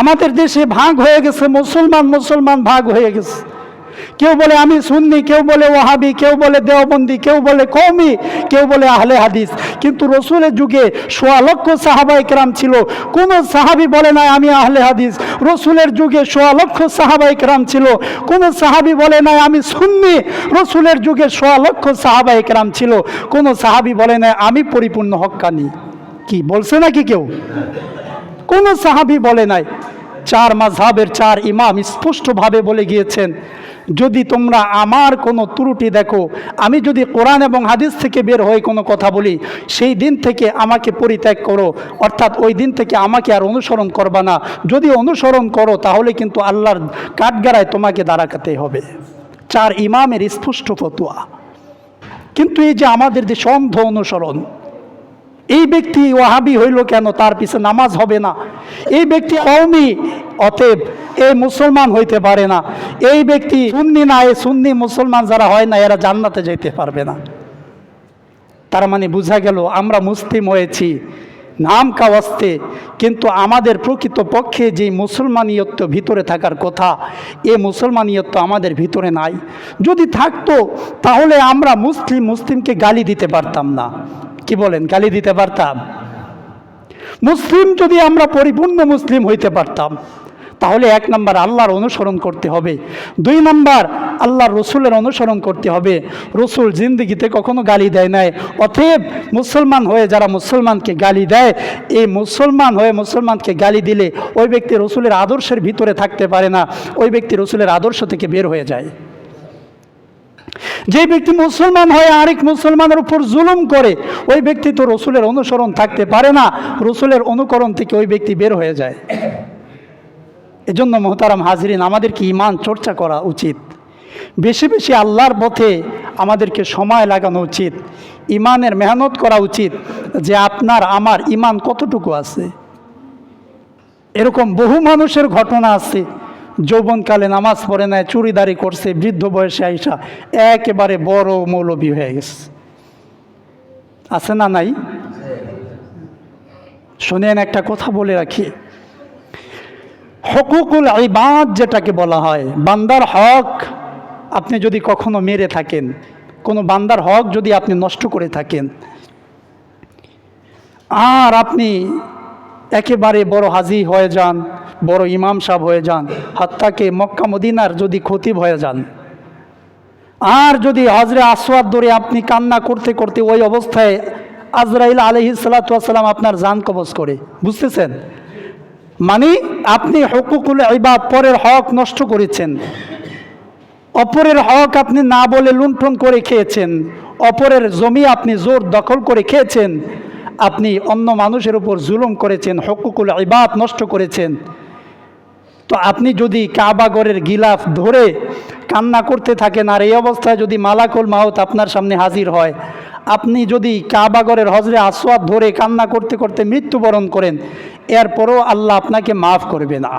আমাদের দেশে ভাগ হয়ে গেছে, মুসলমান মুসলমান ভাগ হয়ে গেছে। কেউ বলে আমি সুন্নি, কেউ বলে ওহাবি কেউ বলে দেওবন্দি, কেউ বলে কৌমি কেউ বলে আহলে হাদিস। কিন্তু রসুলের যুগে সোয়া লক্ষ সাহাবা একরাম ছিল, কোন সাহাবি বলে নাই আমি আহলে হাদিস। রসুলের যুগে সোয়া লক্ষ সাহাবা একরাম ছিল, কোন সাহাবি বলে নাই আমি সুন্নি। রসুলের যুগে সোয়া লক্ষ সাহাবা একরাম ছিল, কোন সাহাবি বলে নাই আমি পরিপূর্ণ হক্কানি। কি, বলছে নাকি কেউ? কোন সাহাবি বলে নাই। চার মাঝহাবের চার ইমাম স্পষ্টভাবে বলে গিয়েছেন, যদি তোমরা আমার কোনো ত্রুটি দেখো, আমি যদি কোরআন এবং হাদিস থেকে বের হয়ে কোনো কথা বলি, সেই দিন থেকে আমাকে পরিত্যাগ করো। অর্থাৎ ওই দিন থেকে আমাকে আর অনুসরণ করবা না। যদি অনুসরণ করো, তাহলে কিন্তু আল্লাহর কাঠগাড়ায় তোমাকে দাঁড়াতে হবে। চার ইমামের স্পষ্ট ফতুয়া। কিন্তু এই যে আমাদের দেশে অন্ধ অনুসরণ এই ব্যক্তি ওয়াহাবি হইল কেন? তার পিছে নামাজ হবে না। এই ব্যক্তি কওমি, অতএব এই মুসলমান হইতে পারে না। এই ব্যক্তি সুন্নি না এই সুন্নি মুসলমান যারা হয় না, এরা জান্নাতে যেতে পারবে না। তার মানে বোঝা গেল, আমরা মুসলিম হয়েছি, নাম কাওয়াস্তে কিন্তু আমাদের প্রকৃত পক্ষে যে মুসলমানিয়ত্ব ভিতরে থাকার কথা, এ মুসলমানিয়ত্ব আমাদের ভিতরে নাই। যদি থাকতো, তাহলে আমরা মুসলিম, মুসলিমকে গালি দিতে পারতাম না। কি বলেন? গালি দিতে পারতাম। মুসলিম যদি আমরা পরিপূর্ণ মুসলিম হইতে পারতাম, তাহলে এক নম্বর আল্লাহর অনুসরণ করতে হবে। দুই নম্বর আল্লাহর রসুলের অনুসরণ করতে হবে। রসুল জিন্দগিতে কখনো গালি দেয় নাই। অতএব মুসলমান হয়ে যারা মুসলমানকে গালি দেয়, এই মুসলমান হয়ে মুসলমানকে গালি দিলে ওই ব্যক্তি রসুলের আদর্শের ভিতরে থাকতে পারে না। ওই ব্যক্তি রসুলের আদর্শ থেকে বের হয়ে যায়। যে ব্যক্তি মুসলমান হয়ে, আরেক মুসলমানের উপর জুলুম করে, ওই ব্যক্তি তো রসুলের অনুসরণ থাকতে পারে না। রসুলের অনুকরণ থেকে ওই ব্যক্তি বের হয়ে যায়। এজন্য মোহতারাম হাজরিন, আমাদেরকে ইমান চর্চা করা উচিত। বেশি বেশি আল্লাহর পথে আমাদেরকে সময় লাগানো উচিত। ইমানের মেহনত করা উচিত যে আপনার, আমার ইমান কতটুকু আছে। এরকম বহু মানুষের ঘটনা আছে। যৌবনকালে নামাজ পড়ে নেয় চুরিদারি করছে, বৃদ্ধ বয়সে আইসা একেবারে বড় মৌলবী হয়ে গেছে। আছে না নাই? শোনেন, একটা কথা বলে রাখি। হকুকুল ইবাদ যেটাকে বলা হয়, বান্দার হক আপনি যদি কখনো মেরে থাকেন, কোনো বান্দার হক যদি আপনি নষ্ট করে থাকেন, আর আপনি একেবারে বড় হাজি হয়ে যান, বড় ইমাম সাহেব হয়ে যান হাত্তাকে মক্কা মদিনার যদি খতিব হয়ে যান। আর যদি হজরে আসওয়াদ ধরে আপনি কান্না করতে করতে ওই অবস্থায় আজরাইল আলহি সালাতাম আপনার জান কবজ করে, বুঝতেছেন? মানে আপনি হকুকুল ইবাদ, পরের হক নষ্ট করেছেন। অপরের হক আপনি না বলে লুণ্ঠন করে খেয়েছেন, অপরের জমি আপনি জোর দখল করে খেয়েছেন আপনি অন্য মানুষের উপর জুলুম করেছেন, হকুকুল ইবাদ নষ্ট করেছেন। তো আপনি যদি কাবাগরের গিলাফ ধরে কান্না করতে থাকেন আর এই অবস্থায় যদি মালাকুল মাহত আপনার সামনে হাজির হয়, আপনি যদি কাবাগরের হজরে আসওয়াদ ধরে কান্না করতে করতে মৃত্যুবরণ করেন, এরপরও আল্লাহ আপনাকে মাফ করবে না।